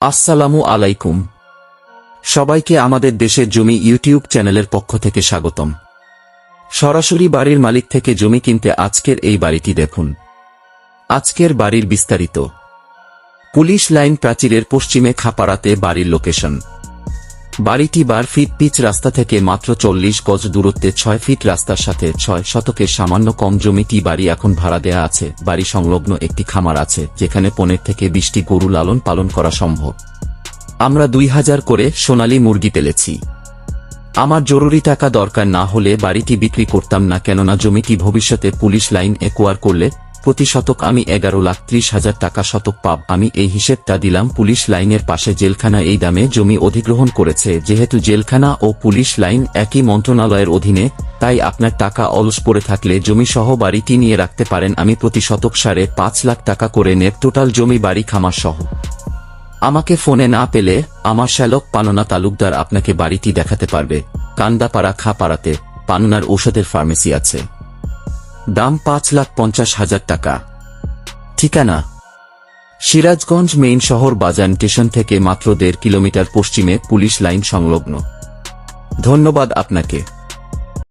আসসালামু আলাইকুম। সবাইকে আমাদের দেশের জমি ইউটিউব চ্যানেলের পক্ষ থেকে স্বাগতম। সরাসরি বাড়ির মালিক থেকে জমি কিনতে আজকের এই বাড়িটি দেখুন। আজকের বাড়ির বিস্তারিত। পুলিশ লাইন প্রাচীরের পশ্চিমে খাপাড়াতে বাড়ির লোকেশন। বাড়িটি বার ফিট পিচ রাস্তা থেকে মাত্র চল্লিশ গজ দূরত্বে ছয় ফিট রাস্তার সাথে ছয় শতকের সামান্য কম জমিটি বাড়ি এখন ভাড়া দেয়া আছে। বাড়ি সংলগ্ন একটি খামার আছে, যেখানে পনেরো থেকে বিশটি গরু লালন পালন করা সম্ভব। আমরা দুই হাজার করে সোনালী মুরগি পেলেছি। আমার জরুরি টাকা দরকার না হলে বাড়িটি বিক্রি করতাম না, কেননা জমিটি ভবিষ্যতে পুলিশ লাইন একোয়ার করলে প্রতি শতক আমি এগারো লাখ ত্রিশ হাজার টাকা শতক পাব। আমি এই হিসেবটা দিলাম, পুলিশ লাইনের পাশে জেলখানা এই দামে জমি অধিগ্রহণ করেছে। যেহেতু জেলখানা ও পুলিশ লাইন একই মন্ত্রণালয়ের অধীনে, তাই আপনার টাকা অলস পড়ে থাকলে জমি সহ বাড়িটি নিয়ে রাখতে পারেন। আমি প্রতি শতক সাড়ে পাঁচ লাখ টাকা করে নেব, টোটাল জমি বাড়ি খামার সহ আমাকে ফোনে না পেলে আমার শ্যালক পাননা তালুকদার আপনাকে বাড়িটি দেখাতে পারবে। কান্দাপাড়া খাপাড়াতে পাননার ঔষধের ফার্মেসি আছে। দাম পাঁচ লাখ পঞ্চাশ হাজার টাকা। ঠিকানা? সিরাজগঞ্জ মেইন শহর বাজান স্টেশন থেকে মাত্র দেড় কিলোমিটার পশ্চিমে পুলিশ লাইন সংলগ্ন। ধন্যবাদ আপনাকে।